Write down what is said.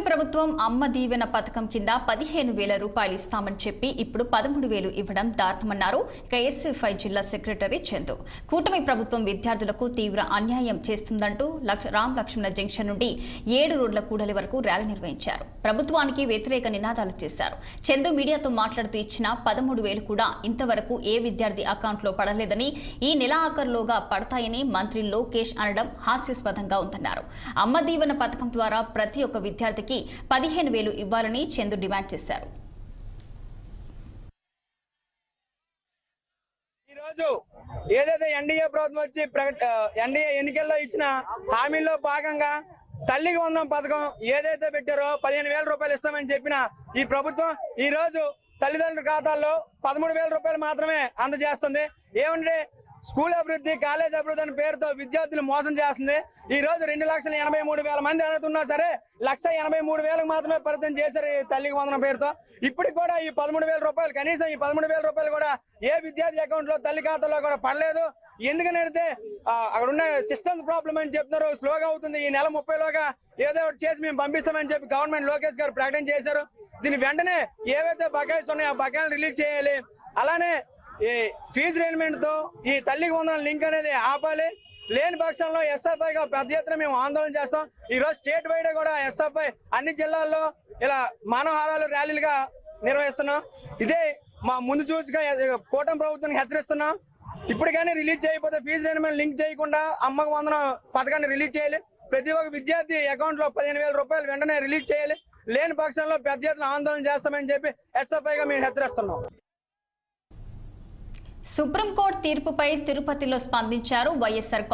కూటమి ప్రభుత్వం అమ్మ దీవెన పథకం కింద పదిహేను వేల రూపాయలు ఇస్తామని చెప్పి ఇప్పుడు పదమూడు వేలు ఇవ్వడం దారుణమన్నారు ఇక ఎస్ఎఫ్ఐ జిల్లా సెక్రటరీ చందు. కూటమి ప్రభుత్వం విద్యార్థులకు తీవ్ర అన్యాయం చేస్తుందంటూ రామ్ లక్ష్మణ జంక్షన్ నుండి ఏడు రోడ్ల కూడలి వరకు ర్యాలీ నిర్వహించారు. ప్రభుత్వానికి వ్యతిరేక నినాదాలు చేశారు. చందు మీడియాతో మాట్లాడుతూ ఇచ్చిన పదమూడు వేలు కూడా ఇంతవరకు ఏ విద్యార్థి అకౌంట్లో పడలేదని ఈ నెల ఆఖరులోగా పడతాయని మంత్రి లోకేష్ అనడం హాస్యాస్పదంగా ఉందన్నారు. అమ్మ దీవెన పథకం ద్వారా ప్రతి ఒక్క విద్యార్థికి పదిహేను వేలు ఇవ్వాలని చందు డిమాండ్ చేశారు. ఈ రోజు ఏదైతే ఎన్డీఏ ప్రభుత్వం వచ్చి ఎన్డీఏ ఎన్నికల్లో ఇచ్చిన హామీల్లో భాగంగా తల్లికి వందం పథకం ఏదైతే పెట్టారో పదిహేను వేల రూపాయలు ఇస్తామని చెప్పిన ఈ ప్రభుత్వం ఈ రోజు తల్లిదండ్రుల ఖాతాల్లో పదమూడు వేల రూపాయలు మాత్రమే అందజేస్తుంది. ఏమంటే స్కూల్ అభివృద్ధి కాలేజ్ అభివృద్ధి అనే పేరుతో విద్యార్థులు మోసం చేస్తుంది. ఈ రోజు రెండు లక్షల ఎనభై మూడు వేల మంది అడుగుతున్నా సరే లక్ష ఎనభై మూడు వేలకు మాత్రమే పరితం చేశారు ఈ తల్లికి వందనం పేరుతో. ఇప్పటికి కూడా ఈ పదమూడు వేల రూపాయలు కనీసం ఈ పదమూడు వేల రూపాయలు కూడా ఏ విద్యార్థి అకౌంట్లో తల్లి ఖాతాలో కూడా పడలేదు. ఎందుకని అక్కడ ఉన్న సిస్టమ్స్ ప్రాబ్లం అని చెప్తున్నారు. స్లోగా అవుతుంది. ఈ నెల ముప్పైలోగా ఏదో ఒకటి చేసి మేము పంపిస్తామని చెప్పి గవర్నమెంట్ లోకేష్ గారు ప్రకటన చేశారు. దీని వెంటనే ఏవైతే బకాయిస్ ఉన్నాయో ఆ బకాయిలు రిలీజ్ చేయాలి. అలానే ఈ ఫీజు రేన్మెంట్తో ఈ తల్లికి వందన లింక్ అనేది ఆపాలి. లేని పక్షంలో ఎస్ఎఫ్ఐ గా పెద్ద ఎత్తున మేము ఆందోళన చేస్తాం. ఈ రోజు స్టేట్ వైడ్ కూడా ఎస్ఎఫ్ఐ అన్ని జిల్లాల్లో ఇలా మానవహారాలు ర్యాలీలుగా నిర్వహిస్తున్నాం. ఇదే మా ముందు చూసిగా కూటమి ప్రభుత్వానికి హెచ్చరిస్తున్నాం. ఇప్పటికైనా రిలీజ్ చేయకపోతే ఫీజు రేన్మెంట్ లింక్ చేయకుండా అమ్మకు వందన పథకాన్ని రిలీజ్ చేయాలి. ప్రతి ఒక్క విద్యార్థి అకౌంట్లో పదిహేను వేల రూపాయలు వెంటనే రిలీజ్ చేయాలి. లేని పక్షంలో పెద్ద ఎత్తున ఆందోళన చేస్తామని చెప్పి ఎస్ఎఫ్ఐ గా మేము హెచ్చరిస్తున్నాం. సుప్రీంకోర్టు తీర్పుపై తిరుపతిలో స్పందించారు వైఎస్ఆర్